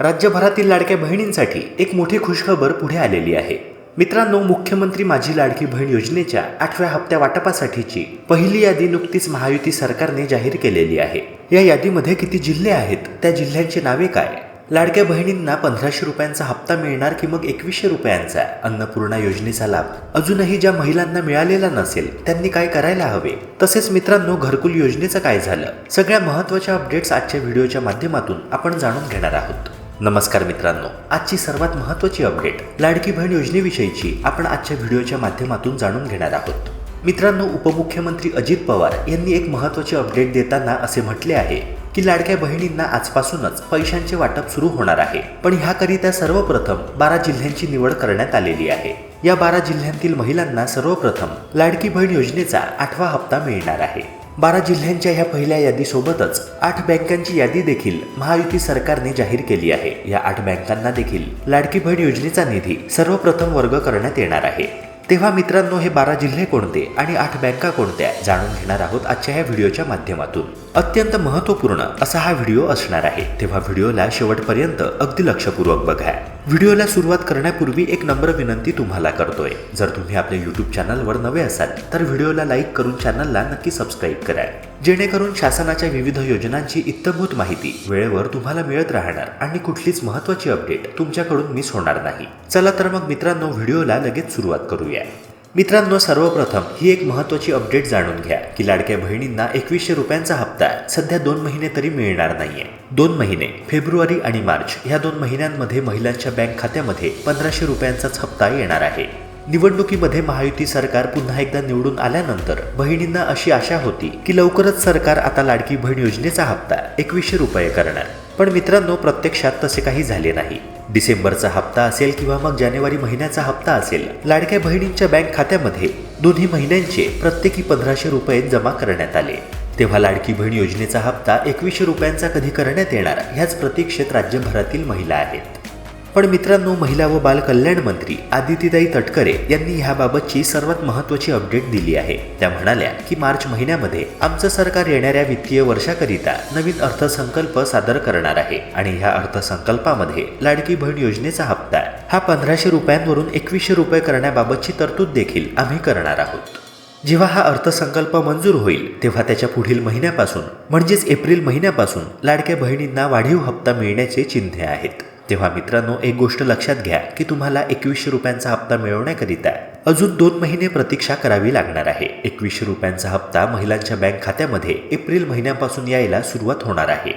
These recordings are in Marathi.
राज्यभरातील लाडक्या बहिणींसाठी एक मोठी खुशखबर पुढे आलेली आहे. मित्रांनो मुख्यमंत्री माझी लाडकी बहीण योजनेच्या आठव्या हप्त्या वाटपासाठीची पहिली यादी नुकतीच महायुती सरकारने जाहीर केलेली आहे. या यादीमध्ये किती जिल्हे आहेत त्या जिल्ह्यांची नावे काय? लाडक्या बहिणींना पंधराशे रुपयांचा हप्ता मिळणार की मग एकवीसशे रुपयांचा? अन्नपूर्णा योजनेचा लाभ अजूनही ज्या महिलांना मिळालेला नसेल त्यांनी काय करायला हवे? तसेच मित्रांनो घरकुल योजनेचं काय झालं? सगळ्या महत्त्वाच्या अपडेट्स आजच्या व्हिडिओच्या माध्यमातून आपण जाणून घेणार आहोत. नमस्कार मित्रांनो आजची सर्वात महत्त्वाची अपडेट लाडकी बहीण योजनेविषयीची आपण आजच्या व्हिडिओच्या माध्यमातून जाणून घेणार आहोत. मित्रांनो उपमुख्यमंत्री अजित पवार यांनी एक महत्त्वाची अपडेट देताना असे म्हटले आहे की लाडक्या बहिणींना आजपासूनच पैशांचे वाटप सुरू होणार आहे पण ह्याकरिता सर्वप्रथम बारा जिल्ह्यांची निवड करण्यात आलेली आहे. या बारा जिल्ह्यांतील महिलांना सर्वप्रथम लाडकी बहीण योजनेचा आठवा हप्ता मिळणार आहे. बारा जिल्ह्यांच्या ह्या पहिल्या यादीसोबतच आठ बँकांची यादी देखील महायुती सरकारने जाहीर केली आहे. या आठ बँकांना देखील लाडकी बहीण योजनेचा निधी सर्वप्रथम वर्ग करण्यात येणार आहे. तेव्हा मित्रांनो हे बारा जिल्हे कोणते आणि आठ बँका कोणत्या? जाणून घेणार आहोत आजच्या ह्या व्हिडिओच्या माध्यमातून. अत्यंत महत्त्वपूर्ण असा हा व्हिडिओ असणार आहे. तेव्हा व्हिडिओला शेवटपर्यंत अगदी लक्षपूर्वक बघा. व्हिडिओला सुरुवात करण्यापूर्वी एक नम्र विनंती तुम्हाला करतोय. जर तुम्ही आपल्या युट्यूब चॅनलवर नवे असाल तर व्हिडिओला लाईक करून चॅनलला नक्की सबस्क्राईब करा. जेणेकरून शासनाच्या विविध योजनांची इत्तमभूत माहिती वेळेवर तुम्हाला मिळत राहणार आणि कुठलीच महत्त्वाची अपडेट तुमच्याकडून मिस होणार नाही. चला तर मग मित्रांनो व्हिडिओला लगेच सुरुवात करूया. मित्रांनो सर्वप्रथम ही एक महत्त्वाची अपडेट जाणून घ्या की लाडक्या बहिणींना एकवीसशे रुपयांचा हप्ता सध्या दोन महिने तरी मिळणार नाहीये. दोन महिने फेब्रुवारी आणि मार्च ह्या दोन महिन्यांमध्ये महिलांच्या बँक खात्यामध्ये पंधराशे रुपयांचाच हप्ता येणार आहे. निवडणुकीमध्ये महायुती सरकार पुन्हा एकदा निवडून आल्यानंतर बहिणींना अशी आशा होती की लवकरच सरकार आता लाडकी बहीण योजनेचा हप्ता एकवीसशे रुपये करणार. पण मित्रांनो प्रत्यक्षात तसे काही झाले नाही. डिसेंबरचा हप्ता असेल किंवा मग जानेवारी महिन्याचा हप्ता असेल लाडक्या बहिणींच्या बँक खात्यामध्ये दोन्ही महिन्यांचे प्रत्येकी पंधराशे रुपये जमा करण्यात आले. तेव्हा लाडकी बहीण योजनेचा हप्ता एकवीसशे रुपयांचा कधी करण्यात येणार ह्याच प्रतीक्षेत राज्यभरातील महिला आहेत. पण मित्रांनो महिला व बाल कल्याण मंत्री आदितीताई तटकरे यांनी ह्याबाबतची सर्वात महत्त्वाची अपडेट दिली आहे. त्या म्हणाल्या की मार्च महिन्यामध्ये आमचं सरकार येणाऱ्या वित्तीय वर्षाकरिता नवीन अर्थसंकल्प सादर करणार आहे आणि ह्या अर्थसंकल्पामध्ये लाडकी बहीण योजनेचा हप्ता हा पंधराशे रुपयांवरून एकवीसशे रुपये करण्याबाबतची तरतूद देखील आम्ही करणार आहोत. जेव्हा हा अर्थसंकल्प मंजूर होईल तेव्हा त्याच्या पुढील महिन्यापासून म्हणजेच एप्रिल महिन्यापासून लाडक्या बहिणींना वाढीव हप्ता मिळण्याचे चिन्हे आहेत. तेव्हा मित्रांनो एक गोष्ट लक्षात घ्या की तुम्हाला एकवीसशे रुपयांचा हप्ता मिळवण्याकरिता अजून दोन महिने प्रतीक्षा करावी लागणार आहे. एकवीसशे रुपयांचा हप्ता महिलांच्या बँक खात्यामध्ये एप्रिल महिन्यापासून यायला सुरुवात होणार आहे.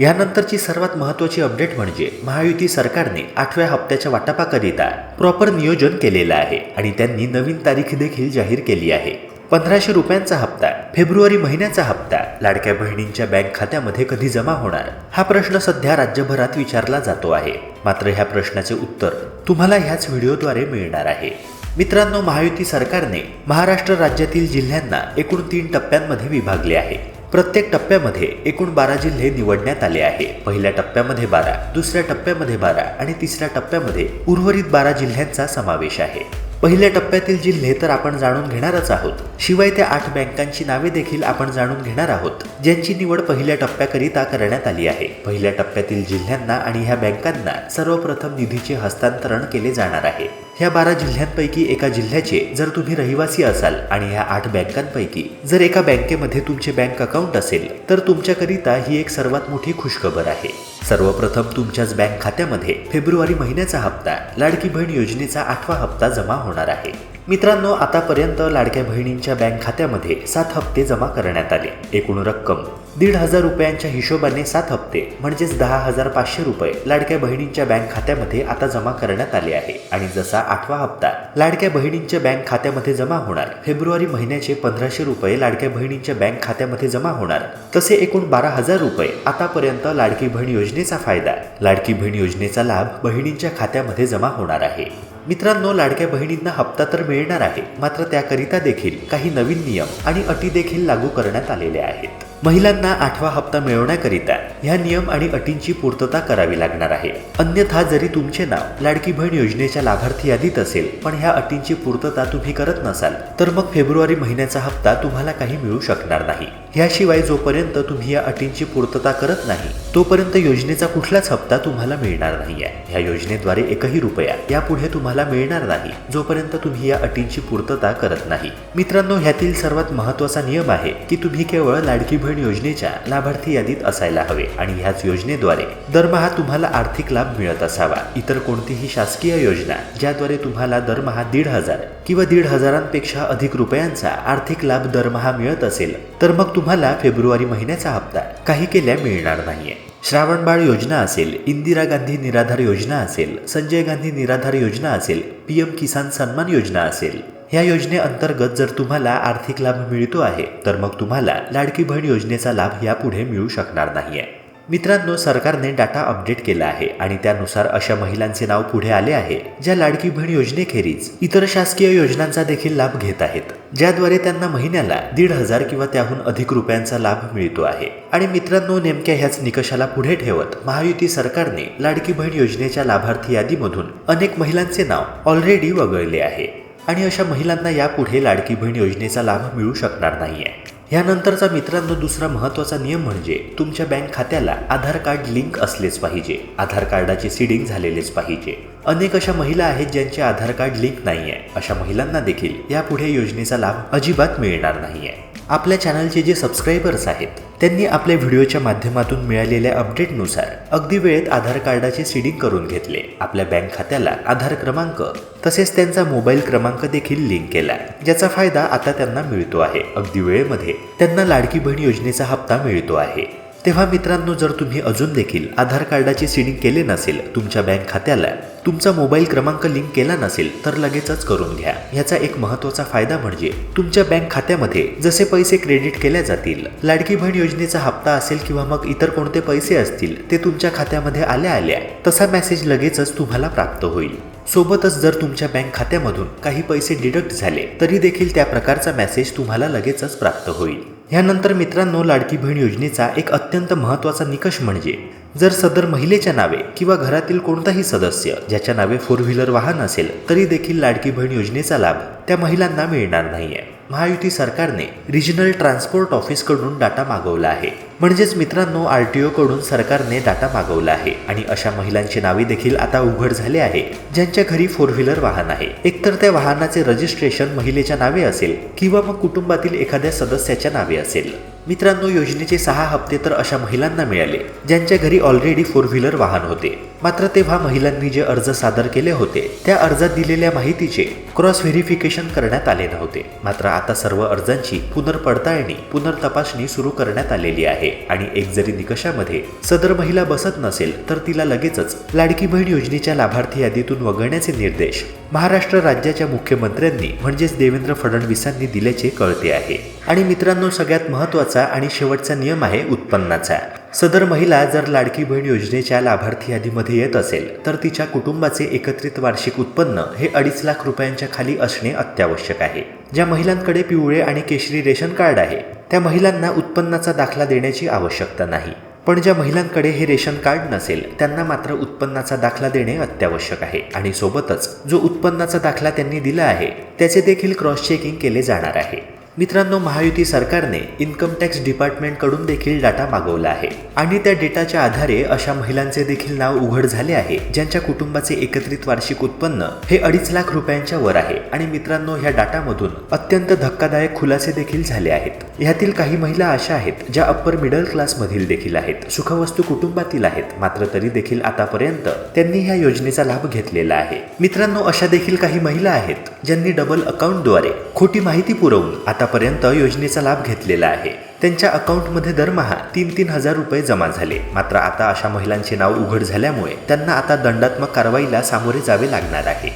यानंतरची सर्वात महत्त्वाची अपडेट म्हणजे महायुती सरकारने आठव्या हप्त्याच्या वाटपाकरिता प्रॉपर नियोजन केलेलं आहे आणि त्यांनी नवीन तारीख देखील जाहीर केली आहे. पंधराशे रुपयांचा हप्ता फेब्रुवारी महिन्याचा हप्ता लाडक्या बहिणींच्या बँक खात्यामध्ये कधी जमा होणार? हा प्रश्न सध्या राज्यभरात विचारला जातो आहे. मात्र ह्या प्रश्नाचे उत्तर तुम्हाला ह्याच व्हिडिओद्वारे मिळणार आहे. मित्रांनो महायुती सरकारने महाराष्ट्र राज्यातील जिल्ह्यांना एकूण तीन टप्प्यांमध्ये विभागले आहे. प्रत्येक टप्प्यामध्ये एकूण बारा जिल्हे निवडण्यात आले आहे. पहिल्या टप्प्यामध्ये बारा दुसऱ्या टप्प्यामध्ये बारा आणि तिसऱ्या टप्प्यामध्ये उर्वरित बारा जिल्ह्यांचा समावेश आहे. पहिल्या टप्प्यातील जिल्हे तर आपण जाणून घेणारच आहोत. शिवाय त्या आठ बँकांची नावे देखील आपण जाणून घेणार आहोत. ज्यांची निवड पहिल्या टप्प्याकरिता करण्यात आली आहे. पहिल्या टप्प्यातील जिल्ह्यांना आणि ह्या बँकांना सर्वप्रथम निधीचे हस्तांतरण केले जाणार आहे. ह्या बारा जिल्ह्यांपैकी एका जिल्ह्याचे जर तुम्ही रहिवासी असाल आणि ह्या आठ बँकांपैकी जर एका बँकेमध्ये तुमचे बँक अकाउंट असेल तर तुमच्याकरिता ही एक सर्वात मोठी खुशखबर आहे. सर्वप्रथम तुमच्याच बँक खात्यामध्ये फेब्रुवारी महिन्याचा हप्ता लाडकी बहीण योजनेचा आठवा हप्ता जमा होणार आहे. मित्रांनो आतापर्यंत लाडक्या बहिणींच्या बँक खात्यामध्ये सात हप्ते जमा करण्यात आले. एकूण रक्कम दीड हजार रुपयांच्या हिशोबाने सात हप्ते म्हणजेच दहा हजार पाचशे रुपये लाडक्या बहिणींच्या बँक खात्यामध्ये आता जमा करण्यात आले आहे. आणि जसा आठवा हप्ता लाडक्या बहिणींच्या बँक खात्यामध्ये जमा होणार फेब्रुवारी महिन्याचे पंधराशे रुपये लाडक्या बहिणींच्या बँक खात्यामध्ये जमा होणार तसे एकूण बारा हजार रुपये आतापर्यंत लाडकी बहीण योजनेचा फायदा. लाडकी बहीण योजनेचा लाभ बहिणींच्या खात्यामध्ये जमा होणार आहे. मित्रांनो लाडक्या बहिणींना हप्ता तर मिळणार आहे मात्र त्याकरिता देखील काही नवीन नियम आणि अटी देखील लागू करण्यात आलेल्या आहेत. महिलांना आठवा हप्ता मिळवण्याकरिता ह्या नियम आणि अटींची पूर्तता करावी लागणार आहे. अन्यथा जरी तुमचे नाव लाडकी बहीण योजनेच्या लाभार्थी यादीत असेल पण ह्या अटींची पूर्तता तुम्ही करत नसाल तर मग फेब्रुवारी महिन्याचा हप्ता तुम्हाला काही मिळू शकणार नाही. ह्याशिवाय जोपर्यंत तुम्ही या अटींची पूर्तता करत नाही तोपर्यंत योजनेचा कुठलाच हप्ता तुम्हाला मिळणार नाहीये. ह्या योजनेद्वारे एकही रुपया यापुढे तुम्हाला मिळणार नाही जोपर्यंत तुम्ही या अटींची पूर्तता करत नाही. मित्रांनो ह्यातील सर्वात महत्त्वाचा नियम आहे की तुम्ही केवळ लाडकी बहीण योजनेच्या लाभार्थी यादीत असायला हवे आणि ह्याच योजनेद्वारे दरमहा तुम्हाला आर्थिक लाभ मिळत असावा. इतर कोणतीही शासकीय योजना ज्याद्वारे तुम्हाला दरमहा दीड हजार किंवा दीड हजारांपेक्षा अधिक रुपयांचा आर्थिक लाभ दरमहा मिळत असेल तर मग तुम्हाला फेब्रुवारी महिन्याचा हप्ता काही केल्या मिळणार नाहीये. श्रावणबाळ योजना असेल इंदिरा गांधी निराधार योजना असेल संजय गांधी निराधार योजना असेल पीएम किसान सन्मान योजना असेल. या योजनेअंतर्गत जर तुम्हाला आर्थिक लाभ मिळतो आहे तर मग तुम्हाला लाडकी बहीण योजनेचा लाभ यापुढे मिळू शकणार नाहीये. मित्रांनो सरकारने डाटा अपडेट केला आहे आणि त्यानुसार अशा महिलांचे नाव पुढे आले आहे ज्या लाडकी बहीण योजनेखेरीज इतर शासकीय योजनांचा देखील लाभ घेत आहेत ज्याद्वारे त्यांना महिन्याला दीड हजार किंवा त्याहून अधिक रुपयांचा लाभ मिळतो आहे. आणि मित्रांनो नेमक्या ह्याच निकषाला पुढे ठेवत महायुती सरकारने लाडकी बहीण योजनेच्या लाभार्थी यादीमधून अनेक महिलांचे नाव ऑलरेडी वगळले आहे. आणि अशा महिलांना यापुढे लाडकी बहीण योजनेचा लाभ मिळू शकणार नाहीये. यानंतरचा मित्रांनो दुसरा महत्त्वाचा नियम म्हणजे तुमच्या बँक खात्याला आधार कार्ड लिंक असलेच पाहिजे. आधार कार्डाचे सीडिंग झालेलेच पाहिजे. अनेक अशा महिला आहेत ज्यांचे आधार कार्ड लिंक नाही आहे अशा महिलांना देखील यापुढे योजनेचा लाभ अजिबात मिळणार नाही आहे आपल्या चॅनलचे जे सबस्क्रायबर्स आहेत त्यांनी आपल्या व्हिडिओच्या माध्यमातून मिळालेल्या अपडेटनुसार अगदी वेळेत आधार कार्डाचे सीडिंग करून घेतले. आपल्या बँक खात्याला आधार क्रमांक तसेच त्यांचा मोबाईल क्रमांक देखील लिंक केला. ज्याचा फायदा आता त्यांना मिळतो आहे. अगदी वेळेमध्ये त्यांना लाडकी बहीण योजनेचा हप्ता मिळतो आहे. तेव्हा मित्रांनो जर तुम्ही अजून देखील आधार कार्डाचे सीडिंग केले नसेल तुमच्या बँक खात्याला तुमचा मोबाईल क्रमांक लिंक केला नसेल तर लगेचच करून घ्या. ह्याचा एक महत्त्वाचा फायदा म्हणजे तुमच्या बँक खात्यामध्ये जसे पैसे क्रेडिट केल्या जातील लाडकी बहीण योजनेचा हप्ता असेल किंवा मग इतर कोणते पैसे असतील ते तुमच्या खात्यामध्ये आल्या आल्या तसा मेसेज लगेचच तुम्हाला प्राप्त होईल. सोबतच जर तुमच्या बँक खात्यामधून काही पैसे डिडक्ट झाले तरी देखील त्या प्रकारचा मेसेज तुम्हाला लगेचच प्राप्त होईल. ह्यानंतर मित्रांनो लाडकी बहीण योजनेचा एक अत्यंत महत्त्वाचा निकष म्हणजे जर सदर महिलेच्या नावे किंवा घरातील कोणताही सदस्य ज्याच्या नावे फोर व्हीलर वाहन असेल तरी देखील लाडकी बहीण योजनेचा लाभ त्या महिलांना मिळणार नाही आहे महायुती सरकारने रिजनल ट्रान्सपोर्ट ऑफिसकडून डाटा मागवला आहे. म्हणजेच मित्रांनो आर टी ओकडून सरकारने डाटा मागवला आहे. आणि अशा महिलांची नावे देखील आता उघड झाले आहे ज्यांच्या घरी फोर व्हीलर वाहन आहे. एकतर त्या वाहनाचे रजिस्ट्रेशन महिलेच्या नावे असेल किंवा मग कुटुंबातील एखाद्या सदस्याच्या नावे असेल. मित्रांनो योजनेचे सहा हप्ते तर अशा महिलांना मिळाले ज्यांच्या घरी ऑलरेडी फोर व्हीलर वाहन होते. मात्र तेव्हा महिलांनी जे अर्ज सादर केले होते त्या अर्जात दिलेल्या माहितीचे क्रॉस व्हेरिफिकेशन करण्यात आले नव्हते मात्र आता सर्व अर्जांची पुनर्पडताळणी पुनर्तपासणी सुरू करण्यात आलेली आहे आणि एक जरी निकषामध्ये सदर महिला बसत नसेल तर तिला लगेचच लाडकी बहीण योजनेच्या लाभार्थी यादीतून वगळण्याचे निर्देश महाराष्ट्र राज्याच्या मुख्यमंत्र्यांनी म्हणजेच देवेंद्र फडणवीसांनी दिल्याचे कळते आहे. आणि मित्रांनो सगळ्यात महत्त्वाचा आणि शेवटचा नियम आहे उत्पन्नाचा. सदर महिला जर लाडकी बहीण योजनेच्या लाभार्थी यादीमध्ये येत असेल तर तिच्या कुटुंबाचे एकत्रित वार्षिक उत्पन्न हे अडीच लाख रुपयांच्या खाली असणे अत्यावश्यक आहे. ज्या महिलांकडे पिवळे आणि केशरी रेशन कार्ड आहे त्या महिलांना उत्पन्नाचा दाखला देण्याची आवश्यकता नाही. पण ज्या महिलांकडे हे रेशन कार्ड नसेल त्यांना मात्र उत्पन्नाचा दाखला देणे अत्यावश्यक आहे. आणि सोबतच जो उत्पन्नाचा दाखला त्यांनी दिला आहे त्याचे देखील क्रॉस चेकिंग केले जाणार आहे. मित्रांनो महायुती सरकारने इन्कम टॅक्स डिपार्टमेंटकडून देखील डाटा मागवला आहे. आणि त्या डेटाच्या आधारे अशा महिलांचे देखील नाव उघड झाले आहे ज्यांच्या कुटुंबाचे एकत्रित वार्षिक उत्पन्न हे अडीच लाख रुपयांच्या वर आहे. आणि मित्रांनो ह्या डाटामधून अत्यंत धक्कादायक खुलासे देखील झाले आहेत. ह्यातील काही महिला अशा आहेत ज्या अप्पर मिडल क्लासमधील देखील आहेत. सुखवस्तू कुटुंबातील आहेत मात्र तरी देखील आतापर्यंत त्यांनी ह्या योजनेचा लाभ घेतलेला आहे. मित्रांनो अशा देखील काही महिला आहेत ज्यांनी डबल अकाउंटद्वारे खोटी माहिती पुरवून आतापर्यंत योजनेचा लाभ घेतलेला आहे. त्यांच्या अकाउंटमध्ये दरमहा तीन तीन हजार रुपये जमा झाले. मात्र आता अशा महिलांचे नाव उघड झाल्यामुळे त्यांना आता दंडात्मक कारवाईला सामोरे जावे लागणार आहे.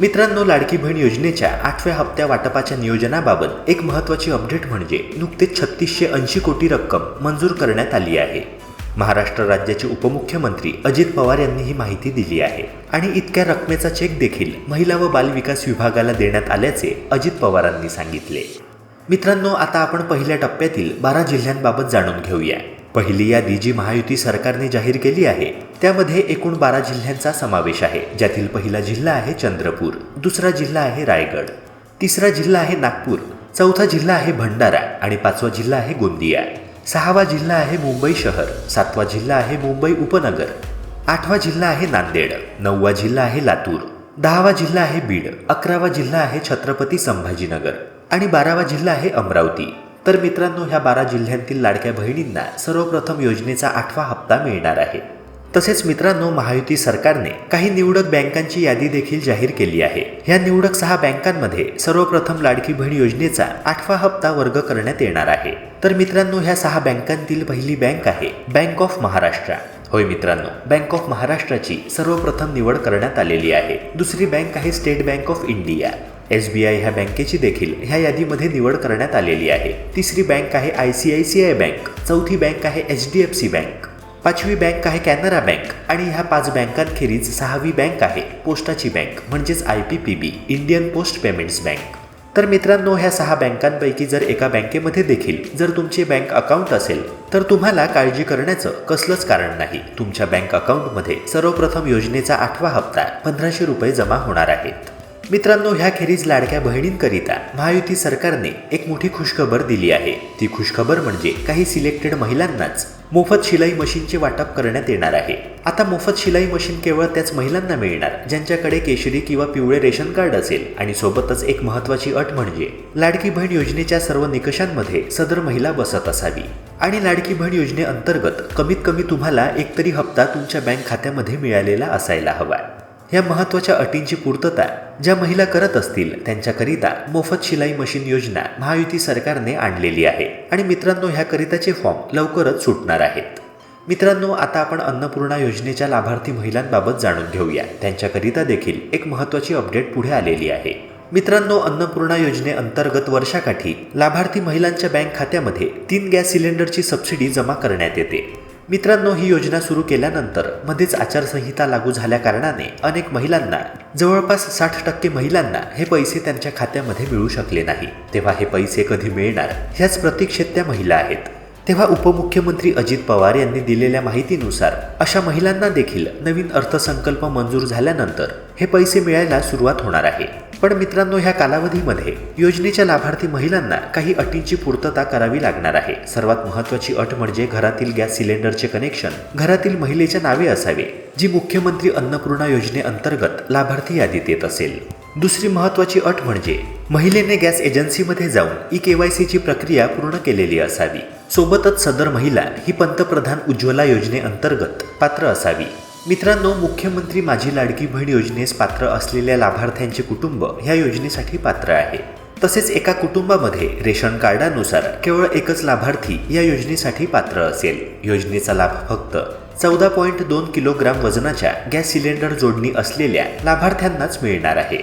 मित्रांनो लाडकी बहीण योजनेच्या आठव्या हप्त्या वाटपाच्या नियोजनाबाबत एक महत्त्वाची अपडेट म्हणजे नुकतेच छत्तीसशे ऐंशी कोटी रक्कम मंजूर करण्यात आली आहे. महाराष्ट्र राज्याचे उपमुख्यमंत्री अजित पवार यांनी ही माहिती दिली आहे आणि इतक्या रकमेचा चेक देखील महिला व बालविकास विभागाला देण्यात आल्याचे अजित पवारांनी सांगितले. मित्रांनो आता आपण पहिल्या टप्प्यातील बारा जिल्ह्यांबाबत जाणून घेऊया पहिली यादी जी महायुती सरकारने जाहीर केली आहे त्यामध्ये एकूण बारा जिल्ह्यांचा समावेश आहे ज्यातील पहिला जिल्हा आहे चंद्रपूर दुसरा जिल्हा आहे रायगड तिसरा जिल्हा आहे नागपूर चौथा जिल्हा आहे भंडारा आणि पाचवा जिल्हा आहे गोंदिया सहावा जिल्हा आहे मुंबई शहर सातवा जिल्हा आहे मुंबई उपनगर आठवा जिल्हा आहे नांदेड नववा जिल्हा आहे लातूर दहावा जिल्हा आहे बीड अकरावा जिल्हा आहे छत्रपती संभाजीनगर आणि बारावा जिल्हा आहे अमरावती. तर मित्रांनो ह्या बारा जिल्ह्यांतील लाडक्या बहिणींना सर्वप्रथम योजनेचा आठवा हप्ता मिळणार आहे. तसेच मित्रांनो महायुती सरकारने काही निवडक बँकांची यादी देखील जाहीर केली आहे. ह्या निवडक सहा बँकांमध्ये सर्वप्रथम लाडकी बहीण योजनेचा आठवा हप्ता वर्ग करण्यात येणार आहे. तर मित्रांनो ह्या सहा बँकांतील पहिली बँक आहे बँक ऑफ महाराष्ट्र. होय मित्रांनो बँक ऑफ महाराष्ट्राची सर्वप्रथम निवड करण्यात आलेली आहे. दुसरी बँक आहे state bank of India. S B I ह्या बँकेची देखील ह्या यादीमध्ये निवड करण्यात आलेली आहे. तिसरी बँक आहे I C I C I bank. चौथी बँक आहे H D F C bank. पाचवी बँक आहे कॅनरा बँक आणि ह्या पाच बँकांखेरीज सहावी बँक आहे पोस्टाची बँक म्हणजेच I P P B Indian post payments bank. तर मित्रांनो ह्या सहा बँकांपैकी जर एका बँकेमध्ये देखील जर तुमचे बँक अकाउंट असेल तर तुम्हाला काळजी करण्याचं कसलंच कारण नाही. तुमच्या बँक अकाउंटमध्ये सर्वप्रथम योजनेचा आठवा हप्ता पंधराशे रुपये जमा होणार आहेत. मित्रांनो ह्याखेरीज लाडक्या बहिणींकरिता महायुती सरकारने एक मोठी खुशखबर दिली आहे. ती खुशखबर म्हणजे काही सिलेक्टेड महिलांनाच मोफत शिलाई मशीनचे वाटप करण्यात येणार आहे. आता मोफत शिलाई मशीन केवळ त्याच महिलांना मिळणार ज्यांच्याकडे केशरी किंवा पिवळे रेशन कार्ड असेल. आणि सोबतच एक महत्वाची अट म्हणजे लाडकी बहीण योजनेच्या सर्व निकषांमध्ये सदर महिला बसत असावी. आणि लाडकी बहीण योजनेअंतर्गत कमीत कमी तुम्हाला एकतरी हप्ता तुमच्या बँक खात्यामध्ये मिळालेला असायला हवा. या महत्त्वाच्या अटींची पूर्तता ज्या महिला करत असतील त्यांच्याकरिता मोफत शिलाई मशीन योजना महायुती सरकारने आणलेली आहे. आणि मित्रांनो ह्याकरिताचे फॉर्म लवकरच सुटणार आहेत. मित्रांनो आता आपण अन्नपूर्णा योजनेच्या लाभार्थी महिलांबाबत जाणून घेऊया. त्यांच्याकरिता देखील एक महत्त्वाची अपडेट पुढे आलेली आहे. मित्रांनो अन्नपूर्णा योजनेअंतर्गत वर्षाकाठी लाभार्थी महिलांच्या बँक खात्यामध्ये तीन गॅस सिलेंडरची सबसिडी जमा करण्यात येते. मित्रांनो ही योजना सुरू केल्यानंतर मध्येच आचारसंहिता लागू झाल्या कारणाने अनेक महिलांना जवळपास साठ टक्के महिलांना हे पैसे त्यांच्या खात्यामध्ये मिळू शकले नाही. तेव्हा हे पैसे कधी मिळणार ह्याच प्रतीक्षेत त्या महिला आहेत. तेव्हा उपमुख्यमंत्री अजित पवार यांनी दिलेल्या माहितीनुसार अशा महिलांना देखील नवीन अर्थसंकल्प मंजूर झाल्यानंतर हे पैसे मिळायला सुरुवात होणार आहे. पण मित्रांनो ह्या कालावधीमध्ये योजनेच्या लाभार्थी महिलांना काही अटींची पूर्तता करावी लागणार आहे. सर्वात महत्त्वाची अट म्हणजे घरातील गॅस सिलेंडरचे कनेक्शन. घरातील महिलेच्या नावे असावे जी मुख्यमंत्री अन्नपूर्णा योजनेअंतर्गत लाभार्थी यादीत येत असेल. दुसरी महत्त्वाची अट म्हणजे महिलेने गॅस एजन्सीमध्ये जाऊन ई के वाय सीची प्रक्रिया पूर्ण केलेली असावी. सोबतच सदर महिला ही पंतप्रधान उज्ज्वला योजनेअंतर्गत पात्र असावी. मित्रांनो मुख्यमंत्री माझी लाडकी बहीण योजनेस पात्र असलेल्या लाभार्थ्यांचे कुटुंब ह्या योजनेसाठी पात्र आहे. तसेच एका कुटुंबामध्ये रेशन कार्डानुसार केवळ एकच लाभार्थी या योजनेसाठी पात्र असेल. योजनेचा लाभ फक्त चौदा पॉईंट दोन किलोग्राम वजनाच्या गॅस सिलेंडर जोडणी असलेल्या लाभार्थ्यांनाच मिळणार आहे.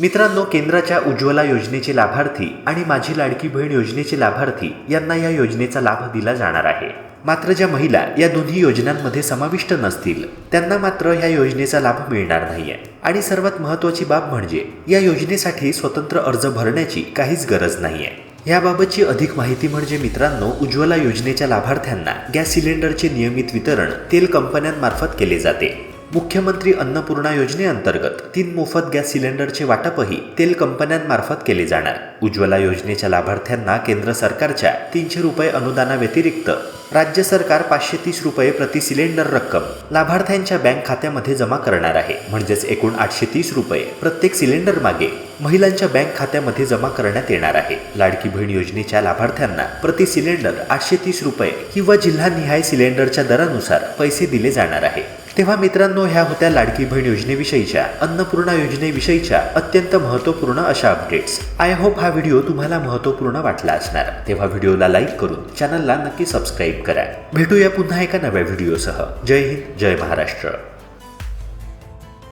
मित्रांनो केंद्राच्या उज्ज्वला योजनेचे लाभार्थी आणि माझी लाडकी बहीण योजनेचे लाभार्थी यांना या योजनेचा लाभ दिला जाणार आहे. मात्र ज्या महिला या दोन्ही योजनांमध्ये समाविष्ट नसतील त्यांना मात्र ह्या योजनेचा लाभ मिळणार नाहीये. आणि सर्वात महत्त्वाची बाब म्हणजे या योजनेसाठी स्वतंत्र अर्ज भरण्याची काहीच गरज नाहीये. याबाबतची अधिक माहिती म्हणजे मित्रांनो उज्ज्वला योजनेच्या लाभार्थ्यांना गॅस सिलेंडरचे नियमित वितरण तेल कंपन्यांमार्फत केले जाते. मुख्यमंत्री अन्नपूर्णा योजनेअंतर्गत तीन मोफत गॅस सिलेंडरचे वाटपही तेल कंपन्यांमार्फत केले जाणार. उज्ज्वला योजनेच्या लाभार्थ्यांना केंद्र सरकारच्या तीनशे रुपये अनुदानाव्यतिरिक्त राज्य सरकार पाचशे तीस रुपये प्रति सिलेंडर रक्कम लाभार्थ्यांच्या बँक खात्यामध्ये जमा करणार आहे. म्हणजेच एकूण आठशे तीस रुपये प्रत्येक सिलेंडर मागे महिलांच्या बँक खात्यामध्ये जमा करण्यात येणार आहे. लाडकी बहीण योजनेच्या लाभार्थ्यांना प्रति सिलेंडर आठशे तीस रुपये किंवा जिल्हानिहाय सिलेंडरच्या दरानुसार पैसे दिले जाणार आहे. तेव्हा मित्रांनो ह्या होत्या लाडकी बहीण योजनेविषयीच्या अन्नपूर्णा योजनेविषयीच्या अत्यंत महत्त्वपूर्ण अशा अपडेट्स आय होप हा व्हिडिओ तुम्हाला महत्त्वपूर्ण वाटला असणार. तेव्हा व्हिडिओला लाईक करून चॅनलला नक्की सबस्क्राईब करा. भेटूया पुन्हा एका नव्या व्हिडिओसह जय हिंद जय महाराष्ट्र.